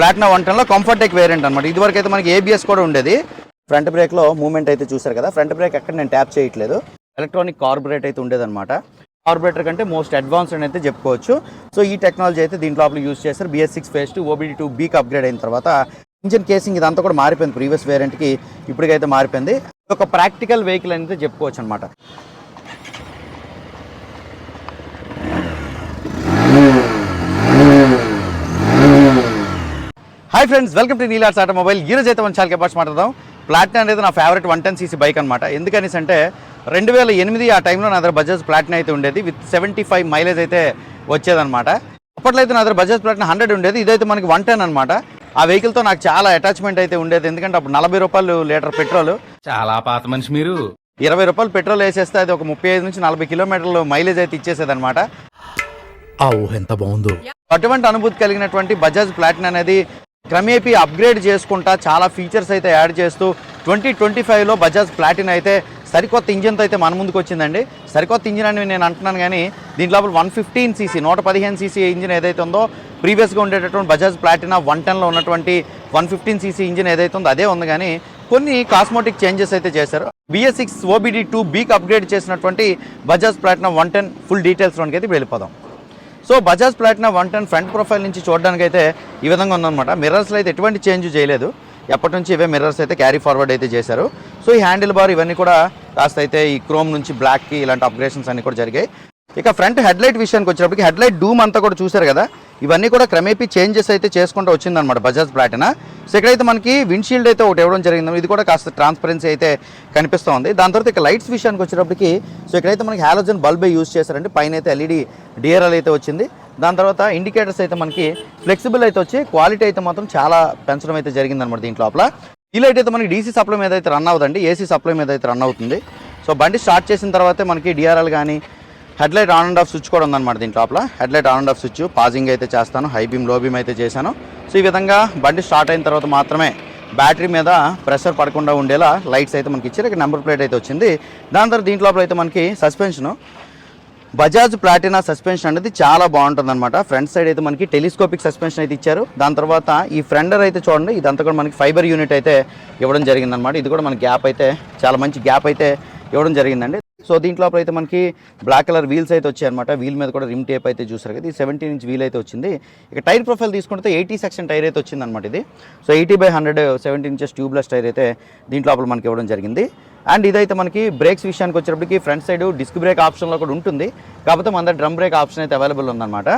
ప్లాట్నా one టెన్లో comfort tech variant అనమాట ఇదివరకు అయితే మనకి ఏబిఎస్ కూడా ఉండేది. ఫ్రంట్ బ్రేక్లో మూమెంట్ అయితే చూసారు కదా. ఫ్రంట్ బ్రేక్ ఎక్కడ నేను ట్యాప్ చేయట్లేదు. ఎలక్ట్రానిక్ కార్బొరేట్ అయితే ఉండేదన్నమాట. కార్బొరేటర్ కంటే మోస్ట్ అడ్వాన్స్డ్ అని అయితే చెప్పుకోవచ్చు. సో ఈ టెక్నాలజీ అయితే దీంట్లో లోపల యూస్ చేస్తారు BS six phase two OBD two బీక్ upgrade అయిన తర్వాత ఇంజిన్ కేసింగ్ ఇదంతా కూడా మారిపోయింది. ప్రీవియస్ వేరియంట్కి ఇప్పటికైతే మారిపోయింది. ఒక ప్రాక్టికల్ వెహికల్ అనేది చెప్పుకోవచ్చు అనమాట హాయ్ ఫ్రెండ్స్ వెల్కమ్ టు నీలార్స్ ఆటోమొబైల్ ఈ రోజు అయితే మన చాలా కెపాస్ మాట్లాడదాం. ప్లాటినా అనేది నా favourite one ten CC bike అనమాట ఎందుకనేసి అంటే రెండు వేల ఎనిమిది ఆ టైంలో నా దగ్గర బజాజ్ ప్లాటినా అయితే ఉండేది. విత్ సెవెంటీ ఫైవ్ మైలేజ్ అయితే వచ్చేదన్నమాట. అప్పట్లో అయితే నా దగ్గర బజాజ్ ప్లాటినా హండ్రెడ్ ఉండేది. ఇదైతే మనకి వన్ టెన్ అనమాట ఆ వెహికల్తో నాకు చాలా అటాచ్మెంట్ అయితే ఉండేది. ఎందుకంటే అప్పుడు నలభై రూపాయలు లీటర్ పెట్రోల్. చాలా పాత మనిషి మీరు. ఇరవై రూపాయలు పెట్రోల్ వేసేస్తే అది ఒక ముప్పై ఐదు నుంచి నలభై కిలోమీటర్లు మైలేజ్ అయితే ఇచ్చేసేది అనమాట ఆ ఊహ ఎంత బాగుందో. అటువంటి అనుభూతి కలిగినటువంటి బజాజ్ ప్లాటినా అనేది క్రమేపీ అప్గ్రేడ్ చేసుకుంటా చాలా ఫీచర్స్ అయితే యాడ్ చేస్తూ ట్వంటీ ట్వంటీ ఫైవ్లో బజాజ్ ప్లాటిన్ అయితే సరికొత్త ఇంజిన్తో అయితే మన ముందుకు వచ్చిందండి. సరికొత్త ఇంజిన్ అని నేను అంటున్నాను కానీ దీంట్లో వన్ ఫిఫ్టీన్ సీసీ నూట పదిహేను సీసీ ఇంజిన్ ఏదైతే ఉందో ప్రీవియస్గా ఉండేటటువంటి బజాజ్ ప్లాటినా వన్ టెన్లో ఉన్నటువంటి వన్ ఫిఫ్టీన్ సీసీ ఇంజిన్ ఏదైతే ఉందో అదే ఉంది కానీ కొన్ని కాస్మోటిక్ చేంజెస్ అయితే చేశారు. బిఎస్ సిక్స్ ఓబిడి టూ బీక్ అప్గ్రేడ్ చేసినటువంటి Bajaj Platina one ten full డీటెయిల్స్లోనికి అయితే వెళ్ళిపోదాం. So Bajaj Platina one ten front profile నుంచి చూడడానికి అయితే ఈ విధంగా ఉందన్నమాట. మిర్రర్స్లో అయితే ఎటువంటి చేంజ్ చేయలేదు. ఎప్పటి నుంచి ఇవే మిర్రర్స్ అయితే క్యారీ ఫార్వర్డ్ అయితే చేశారు. సో ఈ హ్యాండిల్ బార్ ఇవన్నీ కూడా కాస్త అయితే ఈ క్రోమ్ నుంచి బ్లాక్కి ఇలాంటి అప్గ్రేషన్స్ అన్ని కూడా జరిగాయి. ఇక ఫ్రంట్ హెడ్ లైట్ విషయానికి వచ్చినప్పటికి హెడ్ లైట్ డూమ్ అంతా కూడా చూశారు కదా ఇవన్నీ కూడా క్రమేపీ చేంజెస్ అయితే చేసుకుంటూ వచ్చిందనమాట బజాజ్ ప్లాటినా. సో ఇక్కడైతే మనకి విండ్షీల్డ్ అయితే ఒకటి ఇవ్వడం జరిగింది. ఇది కూడా కాస్త ట్రాన్స్పరెన్సీ అయితే కనిపిస్తూ ఉంది. దాని తర్వాత ఇక లైట్స్ విషయానికి వచ్చేటప్పటికి సో ఇక్కడైతే మనకి హాలోజన్ బల్బే యూస్ చేశారంటే పైన అయితే ఎల్ఈడి డిఆర్ఎల్ అయితే వచ్చింది. దాని తర్వాత ఇండికేటర్స్ అయితే మనకి ఫ్లెక్సిబుల్ అయితే వచ్చి క్వాలిటీ అయితే మాత్రం చాలా పెంచడం అయితే జరిగిందనమాట దీంట్లో లోపల. ఈ లైట్ అయితే మనకి డీసీ సప్లై మీద అయితే రన్ అవుతుంది ఏసీ సప్లై మీద అయితే రన్ అవుతుంది. సో బండి స్టార్ట్ చేసిన తర్వాతే మనకి డిఆర్ఎల్ కానీ headlight on and off switch కూడా ఉందన్నమాట దీని లోపల head light on and off switch pausing అయితే చేస్తాను హై బీమ్లో బీమ్ అయితే చేశాను. సో ఈ విధంగా బండి స్టార్ట్ అయిన తర్వాత మాత్రమే బ్యాటరీ మీద ప్రెషర్ పడకుండా ఉండేలా లైట్స్ అయితే మనకి ఇచ్చారు. ఇక్కడ నెంబర్ ప్లేట్ అయితే వచ్చింది. దాని తర్వాత దీంట్లో అయితే మనకి సస్పెన్షన్ బజాజ్ ప్లాటినా సస్పెన్షన్ అనేది చాలా బాగుంటుంది అనమాట ఫ్రంట్ సైడ్ అయితే మనకి టెలిస్కోపిక్ సస్పెన్షన్ అయితే ఇచ్చారు. దాని తర్వాత ఈ ఫ్రెండర్ అయితే చూడండి ఇదంతా కూడా మనకి ఫైబర్ యూనిట్ అయితే ఇవ్వడం జరిగిందనమాట ఇది కూడా మనకి గ్యాప్ అయితే చాలా మంచి గ్యాప్ అయితే ఇవ్వడం జరిగిందండి. సో దీంట్లో అయితే మనకి బ్లాక్ కలర్ వీల్స్ అయితే వచ్చాయన్నమాట. వీల్ మీద కూడా రిమ్ టేప్ అయితే చూసారు కదా ఇది సెవెంటీన్ ఇంచ్ వీల్ అయితే వచ్చింది. ఇక టైర్ ప్రొఫైల్ తీసుకుంటే ఎయిటీ సెక్షన్ టైర్ అయితే వచ్చిందనమాట ఇది. So eighty by hundred seventeen inches tubeless tyre అయితే దీంట్లో మనకి ఇవ్వడం జరిగింది. అండ్ ఇదైతే మనకి బ్రేక్స్ విషయానికి వచ్చేటప్పటికి ఫ్రంట్ సైడ్ డిస్క్ బ్రేక్ ఆప్షన్లో కూడా ఉంటుంది. కాకపోతే మన డ్రమ్ బ్రేక్ ఆప్షన్ అయితే అవైలబుల్ ఉందన్నమాట.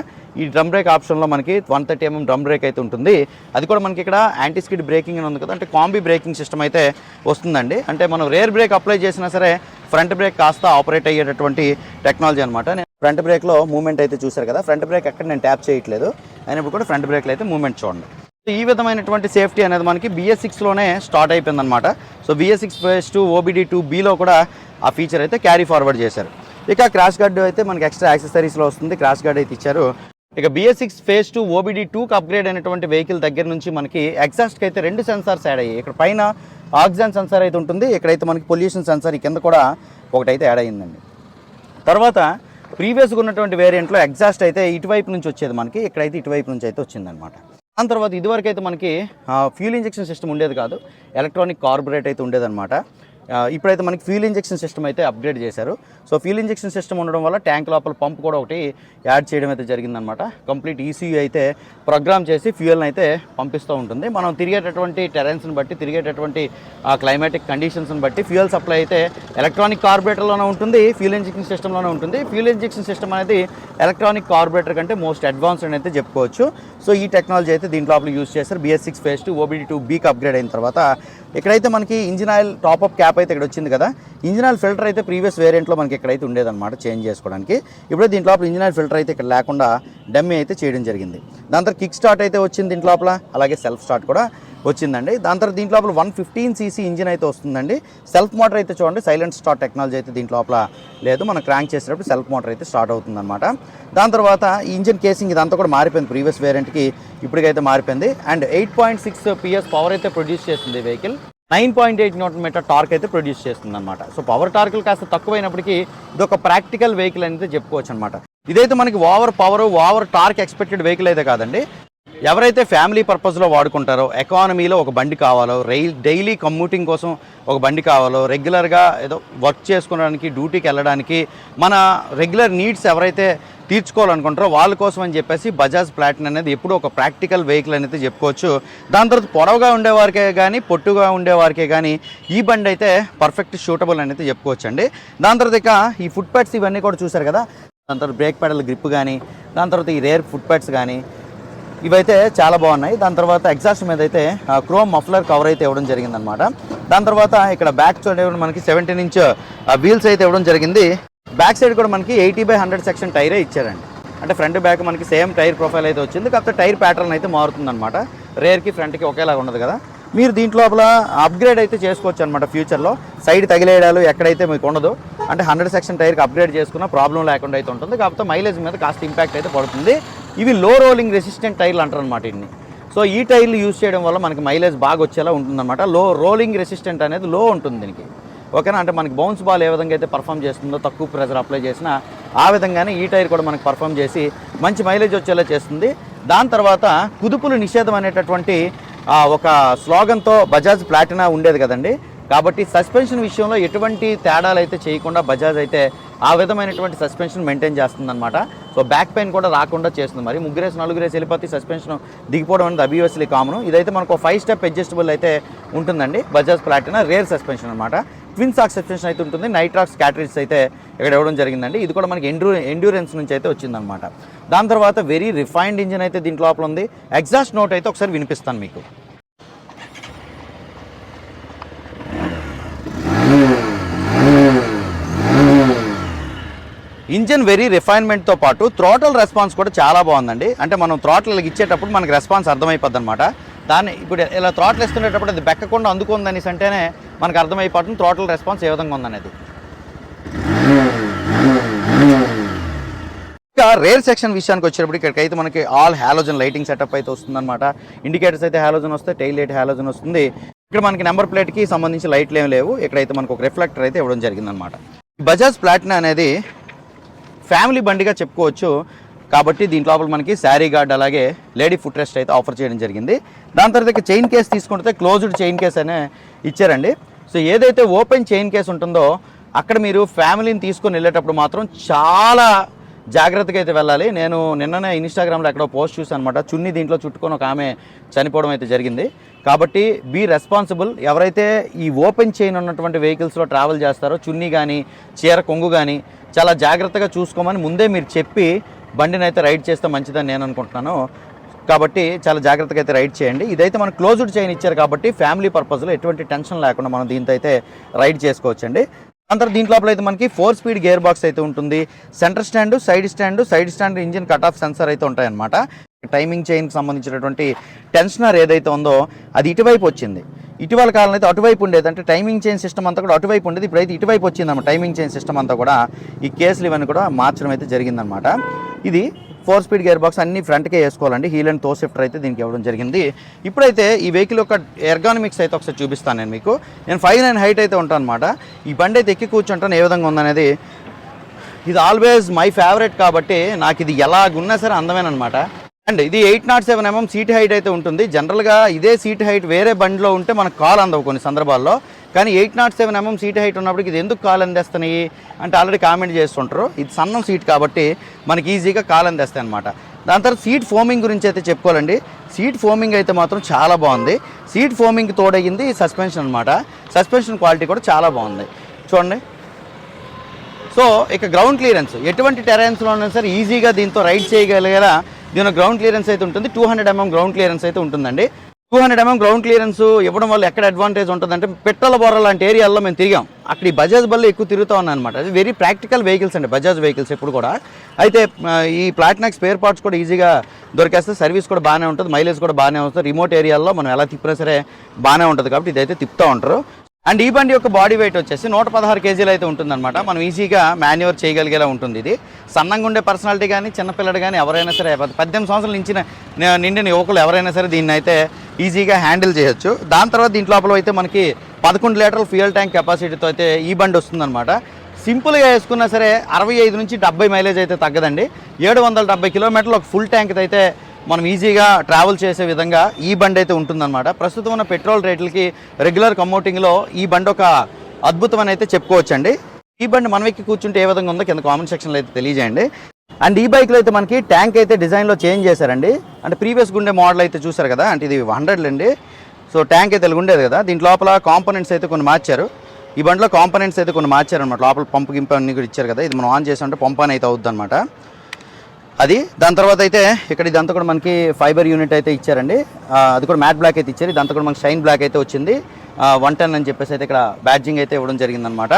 ఈ డ్రమ్ బ్రేక్ ఆప్షన్లో మనకి one thirty MM drum brake అయితే ఉంటుంది. అది కూడా మనకి ఇక్కడ యాంటీస్కిడ్ బ్రేకింగ్ అని ఉంది కదా అంటే కాంబీ బ్రేకింగ్ సిస్టమ్ అయితే వస్తుందండి. అంటే మనం రేర్ బ్రేక్ అప్లై చేసినా సరే ఫ్రంట్ బ్రేక్ కాస్త ఆపరేట్ అయ్యేటటువంటి టెక్నాలజీ అనమాట నేను ఫ్రంట్ బ్రేక్లో మూమెంట్ అయితే చూసారు కదా ఫ్రంట్ బ్రేక్ ఎక్కడ నేను ట్యాప్ చేయట్లేదు. అయినప్పుడు కూడా ఫ్రంట్ బ్రేక్లో అయితే మూమెంట్ చూడండి. ఈ విధమైనటువంటి సేఫ్టీ అనేది మనకి బిఎస్ సిక్స్లోనే స్టార్ట్ అయిపోయిందనమాట so BS six phase two OBD two బీలో కూడా ఆ ఫీచర్ అయితే క్యారీ ఫార్వర్డ్ చేశారు. ఇక క్రాష్ గార్డ్ అయితే మనకి ఎక్స్ట్రా యాక్సెసరీస్లో వస్తుంది. క్రాష్ గార్డ్ అయితే ఇచ్చారు. ఇక BS six phase two OBD టూకి అప్గ్రేడ్ అయినటువంటి వెహికల్ దగ్గర నుంచి మనకి ఎగ్జాస్ట్కి అయితే రెండు సెన్సార్స్ యాడ్ అయ్యాయి. ఇక్కడ పైన ఆక్సిజన్ సెన్సార్ అయితే ఉంటుంది. ఇక్కడైతే మనకి పొల్యూషన్ సెన్సార్ ఈ కింద కూడా ఒకటైతే యాడ్ అయ్యిందండి. తర్వాత ప్రీవియస్గా ఉన్నటువంటి వేరియంట్లో ఎగ్జాస్ట్ అయితే ఇటువైపు నుంచి వచ్చేది మనకి. ఇక్కడైతే ఇటువైపు నుంచి అయితే వచ్చిందనమాట దాని తర్వాత ఇదివరకు అయితే మనకి ఫ్యూల్ ఇంజెక్షన్ సిస్టమ్ ఉండేది కాదు. ఎలక్ట్రానిక్ కార్బొరేట్ అయితే ఉండేదన్నమాట. ఇప్పుడైతే మనకి ఫ్యూల్ ఇంజెక్షన్ సిస్టమ్ అయితే అప్గ్రేడ్ చేశారు. సో ఫ్యూల్ ఇంజెక్షన్ సిస్టమ్ ఉండడం వల్ల ట్యాంక్ లోపల పంప్ కూడా ఒకటి యాడ్ చేయడం అయితే జరిగిందనమాట కంప్లీట్ ఈసీయూ అయితే ప్రోగ్రామ్ చేసి ఫ్యూయల్ని అయితే పంపిస్తూ ఉంటుంది. మనం తిరిగేటటువంటి టెరెన్స్ని బట్టి తిరిగేటటువంటి క్లైమాటిక్ కండిషన్స్ని బట్టి ఫ్యూయల్ సప్లై అయితే ఎలక్ట్రానిక్ కార్బొరేటర్లోనే ఉంటుంది ఫ్యూల్ ఇంజెక్షన్ సిస్టంలోనే ఉంటుంది. ఫ్యూల్ ఇంజెక్షన్ సిస్టమ్ అనేది ఎలక్ట్రానిక్ కార్బొరేటర్ కంటే మోస్ట్ అడ్వాన్స్డ్ అని అయితే చెప్పుకోవచ్చు. సో ఈ టెక్నాలజీ అయితే దీంట్లో యూజ్ యూస్ చేస్తారు BS six phase two OBD two బీకి అప్గ్రేడ్ అయిన తర్వాత ఇక్కడైతే మనకి ఇంజిన్ ఆయిల్ టాప్అప్ క్యాప్ అయితే ఇక్కడ వచ్చింది కదా ఇంజిన్ ఆయిల్ ఫిల్టర్ అయితే ప్రీవియస్ వేరియంట్లో మనకి ఇక్కడైతే ఉండేదన్నమాట చేంజ్ చేసుకోవడానికి. ఇప్పుడు దీంట్లో లోపల ఇంజిన్ ఆయిల్ ఫిల్టర్ అయితే ఇక్కడ లేకుండా డమ్మీ అయితే చేయడం జరిగింది. దాని తర్వాత కిక్ స్టార్ట్ అయితే వచ్చింది దీంట్లో అలాగే సెల్ఫ్ స్టార్ట్ కూడా. వచ్చిందండి. దాని తర్వాత దీంట్లో లోపల వన్ ఫిఫ్టీన్ సీసీ ఇంజిన్ అయితే వస్తుందండి. సెల్ఫ్ మోటార్ అయితే చూడండి సైలెంట్ స్టార్ట్ టెక్నాలజీ అయితే దీంట్లో లోపల లేదు. మనం క్రాంక్ చేసేటప్పుడు సెల్ఫ్ మోటార్ అయితే స్టార్ట్ అవుతుందన్నమాట. దాని తర్వాత ఈ ఇంజిన్ కేసింగ్ ఇదంతా కూడా మారిపోయింది. ప్రీవియస్ వేరియంట్కి ఇప్పటికైతే మారిపోయింది. And eight point six PS power అయితే ప్రొడ్యూస్ చేస్తుంది vehicle nine point eight note metre torque అయితే ప్రొడ్యూస్ చేస్తుంది అనమాట సో పవర్ టార్కులు కాస్త తక్కువైనప్పటికీ ఇది ఒక ప్రాక్టికల్ వెహికల్ అనేది చెప్పుకోవచ్చు అనమాట ఇదైతే మనకి over power over torque expected vehicle అయితే కాదండి. ఎవరైతే ఫ్యామిలీ పర్పస్లో వాడుకుంటారో ఎకానమీలో ఒక బండి కావాలో రైల్ డైలీ కమ్యూటింగ్ కోసం ఒక బండి కావాలో రెగ్యులర్గా ఏదో వర్క్ చేసుకోవడానికి డ్యూటీకి వెళ్ళడానికి మన రెగ్యులర్ నీడ్స్ ఎవరైతే తీర్చుకోవాలనుకుంటారో వాళ్ళ కోసం అని చెప్పేసి బజాజ్ ప్లాటిన్ అనేది ఎప్పుడూ ఒక ప్రాక్టికల్ వెహికల్ అనేది చెప్పుకోవచ్చు. దాని తర్వాత పొడవుగా ఉండేవారికే కానీ పొట్టుగా ఉండేవారికే కానీ ఈ బండి అయితే పర్ఫెక్ట్ షూటబుల్ అనేది చెప్పుకోవచ్చు అండి దాని తర్వాత ఇక ఈ ఫుట్ ప్యాడ్స్ ఇవన్నీ కూడా చూసారు కదా? దాని తర్వాత బ్రేక్ పెడల్ గ్రిప్ కానీ దాని తర్వాత ఈ రేర్ ఫుట్ ప్యాడ్స్ కానీ ఇవైతే చాలా బాగున్నాయి. దాని తర్వాత ఎగ్జాస్ట్ మీద అయితే క్రోమ్ మఫ్లర్ కవర్ అయితే ఇవ్వడం జరిగిందనమాట దాని తర్వాత ఇక్కడ బ్యాక్ సైడ్ మనకి సెవెంటీన్ ఇంచ్ వీల్స్ అయితే ఇవ్వడం జరిగింది. బ్యాక్ సైడ్ కూడా మనకి ఎయిటీ బై హండ్రెడ్ సెక్షన్ టైరే ఇచ్చారండి. అంటే ఫ్రంట్ బ్యాక్ మనకి సేమ్ టైర్ ప్రొఫైల్ అయితే వచ్చింది. కాకపోతే టైర్ ప్యాటర్న్ అయితే మారుతుందన్నమాట. రేర్కి ఫ్రంట్కి ఒకేలాగా ఉండదు కదా. మీరు దీంట్ లోపల అప్గ్రేడ్ అయితే చేసుకోవచ్చు అనమాట ఫ్యూచర్లో సైడ్ తగిలేయడాలు ఎక్కడైతే మీకు ఉండదు. అంటే హండ్రెడ్ సెక్షన్ టైర్కి అప్గ్రేడ్ చేసుకున్న ప్రాబ్లం లేకుండా అయితే ఉంటుంది. కాకపోతే మైలేజ్ మీద కాస్త ఇంపాక్ట్ అయితే పడుతుంది. ఇవి లో రోలింగ్ రెసిస్టెంట్ టైర్లు అంటారు అనమాట ఇన్ని. సో ఈ టైర్లు యూజ్ చేయడం వల్ల మనకి మైలేజ్ బాగా వచ్చేలా ఉంటుందన్నమాట. లో రోలింగ్ రెసిస్టెంట్ అనేది లో ఉంటుంది దీనికి. ఓకేనా? అంటే మనకి బౌన్స్ బాల్ ఏ విధంగా అయితే పర్ఫామ్ చేస్తుందో తక్కువ ప్రెజర్ అప్లై చేసినా ఆ విధంగానే ఈ టైర్ కూడా మనకి పర్ఫామ్ చేసి మంచి మైలేజ్ వచ్చేలా చేస్తుంది. దాని తర్వాత కుదుపులు నిషేధం అనేటటువంటి ఒక స్లోగన్తో బజాజ్ ప్లాటినా ఉండేది కదండి. కాబట్టి సస్పెన్షన్ విషయంలో ఎటువంటి తేడాలు అయితే చేయకుండా బజాజ్ అయితే ఆ విధమైనటువంటి సస్పెన్షన్ మెయింటైన్ చేస్తుందన్నమాట. సో బ్యాక్ పెయిన్ కూడా రాకుండా చేస్తుంది. మరి ముగ్గురేసి నలుగురేసి వెళ్ళిపోతే సస్పెన్షన్ దిగిపోవడం అనేది అబ్వియస్లీ కామన్ ఇదైతే మనకు ఫైవ్ స్టెప్ అడ్జస్టబుల్ అయితే ఉంటుందండి. బజాజ్ ప్లాటినా రేర్ సస్పెన్షన్ అనమాట ట్విన్ సాక్ సస్పెన్షన్ అయితే ఉంటుంది. నైట్రాక్స్ క్యాటరీస్ అయితే ఇక్కడ ఇవ్వడం జరిగిందండి. ఇది కూడా మనకి ఎండ్యూ ఎండ్యూరెన్స్ నుంచి అయితే వచ్చిందనమాట దాని తర్వాత వెరీ రిఫైన్డ్ ఇంజిన్ అయితే దీంట్లో లోపల ఉంది. ఎగ్జాస్ట్ నోట్ అయితే ఒకసారి వినిపిస్తాను మీకు. ఇంజన్ వెరీ రిఫైన్మెంట్తో పాటు థ్రోటల్ రెస్పాన్స్ కూడా చాలా బాగుందండి. అంటే మనం థ్రోటల్ ఇచ్చేటప్పుడు మనకి రెస్పాన్స్ అర్థమైపోద్ది అనమాట దాన్ని ఇప్పుడు ఇలా థ్రోటల్ ఇస్తున్నప్పుడు అది బెక్కకుండా అందుకుందనేసి అంటేనే మనకు అర్థమైపోతుంది థ్రోటల్ రెస్పాన్స్ ఏ విధంగా ఉందనేది. ఇంకా రేర్ సెక్షన్ విషయానికి వచ్చేటప్పుడు ఇక్కడికైతే మనకి ఆల్ హాలోజన్ లైటింగ్ సెటప్ అయితే వస్తుందన్నమాట. ఇండికేటర్స్ అయితే హాలోజన్ వస్తే టైల్ లైట్ హాలోజన్ వస్తుంది. ఇక్కడ మనకి నెంబర్ ప్లేట్కి సంబంధించి లైట్లు ఏమి లేవు. ఇక్కడైతే మనకు ఒక రిఫ్లెక్టర్ అయితే ఇవ్వడం జరిగిందనమాట బజాజ్ ప్లాటినా అనేది ఫ్యామిలీ బండిగా చెప్పుకోవచ్చు. కాబట్టి దీని లోపల మనకి శారీ గార్డ్ అలాగే లేడీ ఫుట్ రెస్ట్ అయితే ఆఫర్ చేయడం జరిగింది. దాని తర్వాత చైన్ కేస్ తీసుకుంటే క్లోజ్డ్ చైన్ కేస్ అనే ఇచ్చారండి. సో ఏదైతే ఓపెన్ చైన్ కేస్ ఉంటుందో అక్కడ మీరు ఫ్యామిలీని తీసుకొని వెళ్ళేటప్పుడు మాత్రం చాలా జాగ్రత్తగా అయితే వెళ్ళాలి. నేను నిన్ననే ఇన్స్టాగ్రామ్లో ఎక్కడో పోస్ట్ చూసాను అనమాట చున్ని దీంట్లో చుట్టుకొని ఒక ఆమె చనిపోవడం అయితే జరిగింది. కాబట్టి బీ రెస్పాన్సిబుల్ ఎవరైతే ఈ ఓపెన్ చైన్ ఉన్నటువంటి వెహికల్స్లో ట్రావెల్ చేస్తారో చున్నీ కానీ చీర కొంగు కానీ చాలా జాగ్రత్తగా చూసుకోమని ముందే మీరు చెప్పి బండిని అయితే రైడ్ చేస్తే మంచిదని నేను అనుకుంటున్నాను. కాబట్టి చాలా జాగ్రత్తగా అయితే రైడ్ చేయండి. ఇదైతే మనం క్లోజ్డ్ చైన్ ఇచ్చారు కాబట్టి ఫ్యామిలీ పర్పస్లో ఎటువంటి టెన్షన్ లేకుండా మనం దీంతో అయితే రైడ్ చేసుకోవచ్చండి. అంతా దీంట్లో అయితే మనకి ఫోర్ స్పీడ్ గేర్ బాక్స్ అయితే ఉంటుంది. Centre stand side stand side stand engine cut off sensor అయితే ఉంటాయన్నమాట. టైమింగ్ చైన్కి సంబంధించినటువంటి టెన్షనర్ ఏదైతే ఉందో అది ఇటువైపు వచ్చింది. ఇటీవల కాలంలో అయితే అటువైపు ఉండేది. అంటే టైమింగ్ చైన్ సిస్టమ్ అంతా కూడా అటువైపు ఉండేది. ఇప్పుడైతే ఇటువైపు వచ్చిందన్నమాట. టైమింగ్ చైన్ సిస్టమ్ అంతా కూడా ఈ కేసులు ఇవన్నీ కూడా మార్చడం అయితే జరిగిందనమాట ఇది ఫోర్ స్పీడ్ గేర్ బాక్స్ అన్ని ఫ్రంట్కే వేసుకోవాలండి. హీల్ అండ్తో షిఫ్టర్ అయితే దీనికి ఇవ్వడం జరిగింది. ఇప్పుడైతే ఈ వెహికల్ యొక్క ఎర్గానమిక్స్ అయితే ఒకసారి చూపిస్తాను నేను మీకు. నేను ఫైవ్ నైన్ హైట్ అయితే ఉంటాను అనమాట ఈ బండి అయితే ఎక్కి కూర్చుంటాను ఏ విధంగా ఉందనేది. ఇది ఆల్వేస్ మై ఫేవరెట్ కాబట్టి నాకు ఇది ఎలాగున్నా సరే అందమేనమాట అండ్ ఇది eight nought seven MM seat height అయితే ఉంటుంది. జనరల్గా ఇదే సీట్ హైట్ వేరే బండిలో ఉంటే మనకు కాల్ అందవు కొన్ని సందర్భాల్లో. కానీ eight nought seven MM seat height ఉన్నప్పటికి ఇది ఎందుకు కాల్ అందేస్తున్నాయి అంటే ఆల్రెడీ కామెంట్ చేస్తుంటారు. ఇది సన్నం సీట్ కాబట్టి మనకి ఈజీగా కాల్ అందేస్తాయి అనమాట దాని తర్వాత సీట్ ఫోమింగ్ గురించి అయితే చెప్పుకోవాలండి. సీట్ ఫోమింగ్ అయితే మాత్రం చాలా బాగుంది. సీట్ ఫోమింగ్ తోడయ్యింది సస్పెన్షన్ అనమాట సస్పెన్షన్ క్వాలిటీ కూడా చాలా బాగుంది. చూడండి. సో ఇక గ్రౌండ్ క్లియరెన్స్ ఎటువంటి టెరెన్స్లో ఉన్నా సరే ఈజీగా దీంతో రైడ్ చేయగలిగేలా దీని గ్రౌండ్ క్లియరెన్స్ అయితే ఉంటుంది. Two hundred MM ground clearance అయితే ఉంటుందండి. Two hundred MM ground clearance ఇవ్వడం వల్ల ఎక్కడ అడ్వాంటేజ్ ఉంటుందంటే పెట్రోల్ బోర లాంటి ఏరియాల్లో మేము తిరిగాం. అక్కడ ఈ బజాజ్ బళ్ళు ఎక్కువ తిరుగుతా ఉన్నాను అనమాట అది వెరీ ప్రాక్టికల్ వెహికల్స్ అండి బజాజ్ వెహికల్స్ ఎప్పుడు కూడా. అయితే ఈ ప్లాటినాక్ స్పేర్ పార్ట్స్ కూడా ఈజీగా దొరికేస్తే సర్వీస్ కూడా బాగానే ఉంటుంది మైలేజ్ కూడా బాగానే వస్తుంది. రిమోట్ ఏరియాల్లో మనం ఎలా తిప్పినా సరే బాగానే ఉంటుంది కాబట్టి ఇదైతే తిప్పుతూ ఉంటారు. అండ్ ఈ బండి యొక్క బాడీ వెయిట్ వచ్చేసి నూట పదహారు కేజీలు అయితే ఉంటుందన్నమాట. మనం ఈజీగా మాన్యువర్ చేయగలిగేలా ఉంటుంది ఇది. సన్నంగా ఉండే పర్సనాలిటీ కానీ చిన్నపిల్లడు కానీ ఎవరైనా సరే పద్- పద్దెనిమిది సంవత్సరాలు నించిన నిండిన యువకులు ఎవరైనా సరే దీన్ని అయితే ఈజీగా హ్యాండిల్ చేయొచ్చు. దాని తర్వాత దీంట్లో లోపల అయితే మనకి పదకొండు లీటర్ల ఫ్యూయల్ ట్యాంక్ కెపాసిటీతో అయితే ఈ బండి వస్తుందన్నమాట. సింపుల్గా వేసుకున్నా సరే అరవై ఐదు నుంచి డెబ్బై మైలేజ్ అయితే తగ్గదండి. ఏడు వందల డెబ్బై కిలోమీటర్లు ఒక ఫుల్ ట్యాంక్ అయితే మనం ఈజీగా ట్రావెల్ చేసే విధంగా ఈ బండి అయితే ఉంటుందన్నమాట. ప్రస్తుతం ఉన్న పెట్రోల్ రేట్లకి రెగ్యులర్ కమ్మోటింగ్లో ఈ బండి ఒక అద్భుతం అని అయితే చెప్పుకోవచ్చండి. ఈ బండి మనం ఎక్కి కూర్చుంటే ఏ విధంగా ఉందో కింద కామెంట్ సెక్షన్లో అయితే తెలియజేయండి. అండ్ ఈ బైక్లో అయితే మనకి ట్యాంక్ అయితే డిజైన్లో చేంజ్ చేశారండి. అంటే ప్రీవియస్ ఉండే మోడల్ అయితే చూసారు కదా అంటే ఇది హండ్రెడ్ అండి. సో ట్యాంక్ అయితే ఉండేది కదా దీంట్ లోపల కాంపోనెంట్స్ అయితే కొన్ని మార్చారు. ఈ బండిలో కాంపోనెంట్స్ అయితే కొన్ని మార్చారు అనమాట లోపల పంపు గింపు అన్ని కూడా ఇచ్చారు కదా ఇది మనం ఆన్ చేసామంటే పంప్ అని అయితే అవుద్ది అనమాట అది దాని తర్వాత అయితే ఇక్కడ ఇదంతా కూడా మనకి ఫైబర్ యూనిట్ అయితే ఇచ్చారండి. అది కూడా మ్యాట్ బ్లాక్ అయితే ఇచ్చారు. ఇదంతా కూడా మనకి షైన్ బ్లాక్ అయితే వచ్చింది. వన్ టెన్ అని చెప్పేసి అయితే ఇక్కడ బ్యాడ్జింగ్ అయితే ఇవ్వడం జరిగిందనమాట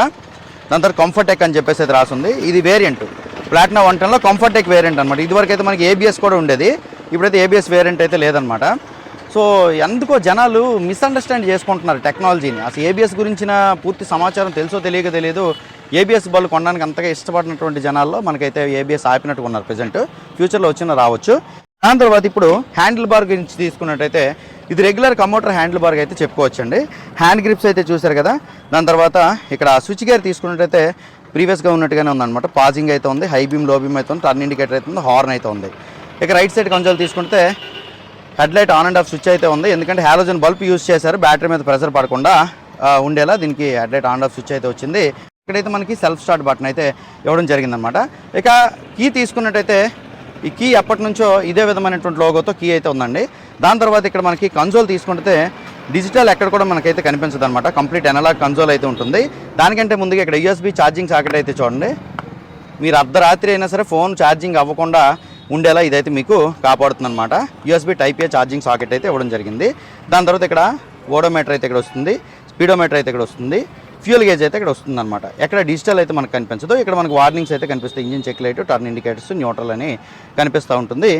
దాని తర్వాత కంఫర్ట్ టెక్ అని చెప్పేసి అయితే రాసింది. ఇది వేరియంట్. ప్లాటినా వన్ టెన్లో కంఫర్ట్ టెక్ వేరియంట్ అనమాట ఇదివరకు అయితే మనకి ఏబిఎస్ కూడా ఉండేది. ఇప్పుడైతే ఏబిఎస్ వేరియంట్ అయితే లేదనమాట సో ఎందుకో జనాలు మిస్అండర్స్టాండ్ చేసుకుంటున్నారు టెక్నాలజీని. అసలు ఏబిఎస్ గురించిన పూర్తి సమాచారం తెలుసో తెలియక తెలియదు. ఏబిఎస్ బళ్ళు కొనడానికి అంతగా ఇష్టపడినటువంటి జనాల్లో మనకైతే ఏబిఎస్ ఆపినట్టుగా ఉన్నారు ప్రజెంట్. ఫ్యూచర్లో వచ్చిన రావచ్చు. దాని తర్వాత ఇప్పుడు హ్యాండిల్ బార్ గురించి తీసుకున్నట్టయితే ఇది రెగ్యులర్ కమోటర్ హ్యాండిల్ బార్గా అయితే చెప్పుకోవచ్చండి. హ్యాండ్ గ్రిప్స్ అయితే చూసారు కదా. దాని తర్వాత ఇక్కడ స్విచ్ గేర్ తీసుకున్నట్టయితే ప్రీవియస్గా ఉన్నట్టుగానే ఉందన్నమాట. పాజింగ్ అయితే ఉంది హై బీమ్లో బీమ్ అయితే ఉంది టర్న్ ఇండికేటర్ అయితే ఉంది హార్న్ అయితే ఉంది. ఇక రైట్ సైడ్ కంజోల్ తీసుకుంటే headlight on and off switch అయితే ఉంది. ఎందుకంటే హాలోజన్ బల్బ్ యూస్ చేశారు బ్యాటరీ మీద ప్రెషర్ పడకుండా ఉండేలా దీనికి headlight on and off switch అయితే వచ్చింది. ఇక్కడైతే మనకి సెల్ఫ్ స్టార్ట్ బటన్ అయితే ఇవ్వడం జరిగిందనమాట ఇక కీ తీసుకున్నట్టయితే ఈ కీ ఎప్పటి నుంచో ఇదే విధమైనటువంటి లోగోతో కీ అయితే ఉందండి. దాని తర్వాత ఇక్కడ మనకి కన్సోల్ తీసుకుంటే డిజిటల్ ఎక్కడ కూడా మనకైతే కనిపించదు అనమాట కంప్లీట్ ఎనలాగ్ కన్సోల్ అయితే ఉంటుంది. దానికంటే ముందుగా ఇక్కడ యూఎస్బీ ఛార్జింగ్ సాకెట్ అయితే చూడండి. మీరు అర్ధరాత్రి అయినా సరే ఫోన్ ఛార్జింగ్ అవ్వకుండా ఉండేలా ఇదైతే మీకు కాపాడుతుంది అనమాట USB type A charging socket అయితే ఇవ్వడం జరిగింది. దాని తర్వాత ఇక్కడ ఓడోమీటర్ అయితే ఇక్కడ వస్తుంది. స్పీడోమీటర్ అయితే ఇక్కడ వస్తుంది. ఫ్యూల్ గేజ్ అయితే ఇక్కడ వస్తుంది అనమాట ఎక్కడ డిజిటల్ అయితే మనకు కనిపించదు ఇక్కడ మనకు వార్నింగ్స్ అయితే కనిపిస్తాయి. Engine check light turn indicators neutral అని కనిపిస్తూ ఉంటుంది.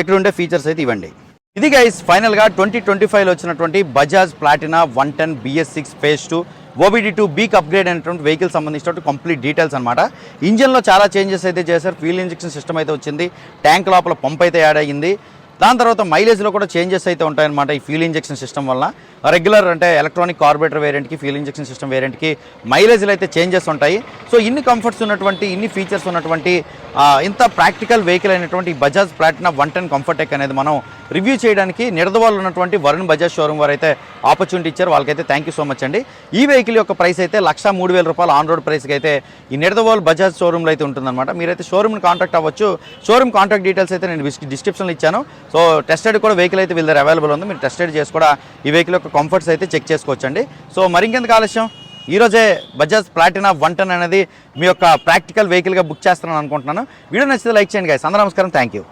ఇక్కడ ఉండే ఫీచర్స్ అయితే ఇవ్వండి. ఇది గైస్ ఫైనల్గా ట్వంటీ ట్వంటీ ఫైవ్లో వచ్చినటువంటి Bajaj Platina one ten BS six phase two OBD two బీక్ upgrade అయినటువంటి వెహికల్ సంబంధించినటువంటి కంప్లీట్ డీటెయిల్స్ అనమాట ఇంజన్లో చాలా చేంజెస్ అయితే చేశారు. ఫ్యూల్ ఇంజెక్షన్ సిస్టమ్ అయితే వచ్చింది. ట్యాంక్ లోపల పంప్ అయితే యాడ్ అయ్యింది. దాని తర్వాత మైలేజ్లో కూడా చేంజెస్ అయితే ఉంటాయన్నమాట ఈ ఫ్యూల్ ఇంజక్షన్ సిస్టమ్ వల్ల. రెగ్యులర్ అంటే ఎలక్ట్రానిక్ కార్బోరేటర్ వేరియంట్కి ఫ్యూల్ ఇంజెక్షన్ సిస్టమ్ వేరియంట్కి మైలేజ్లు అయితే చేంజెస్ ఉంటాయి. సో ఇన్ని కంఫర్ట్స్ ఉన్నటువంటి ఇన్ని ఫీచర్స్ ఉన్నటువంటి ఇంత ప్రాక్టికల్ వెహికల్ అయినటువంటి Bajaj Platina one ten comfort tech అనేది మనం రివ్యూ చేయడానికి నిడదవాళ్ళు ఉన్నటువంటి వరుణ్ బజాజ్ షోరూమ్ వారు అయితే ఆపర్చునిటీ ఇచ్చారు. వాళ్ళకైతే థ్యాంక్ యూ సో మచ్ అండి. ఈ వెహికల్ యొక్క ప్రైస్ అయితే లక్ష మూడు వేల రూపాయలు ఆన్ రోడ్ ప్రైస్కి అయితే ఈ నిడదవాళ్ళు బజాజ్ షోరూమ్లో అయితే ఉంటుందన్నమాట. మీరైతే షోరూమ్ని కాంటాక్ట్ అవ్వచ్చు. షోరూమ్ కాంటాక్ట్ డీటెయిల్స్ అయితే నేను డిస్క్రిప్షన్లో ఇచ్చాను. సో టెస్టెడ్ కూడా వెహికల్ అయితే వీళ్ళ దగ్గర అవైలబుల్ ఉంది. మీరు టెస్టెడ్ చేసి కూడా ఈ వెహికల్ యొక్క కంఫర్ట్స్ అయితే చెక్ చేసుకోవచ్చండి. సో మరింకెందుకు ఆలస్యం ఈరోజే బజాజ్ ప్లాటినా వన్ టన్ అనేది మీ యొక్క ప్రాక్టికల్ వెహికల్గా బుక్ చేస్తున్నాను అనుకుంటున్నాను. వీడియో నచ్చితే లైక్ చేయండి గాయస్ అందరూ నమస్కారం. Thank you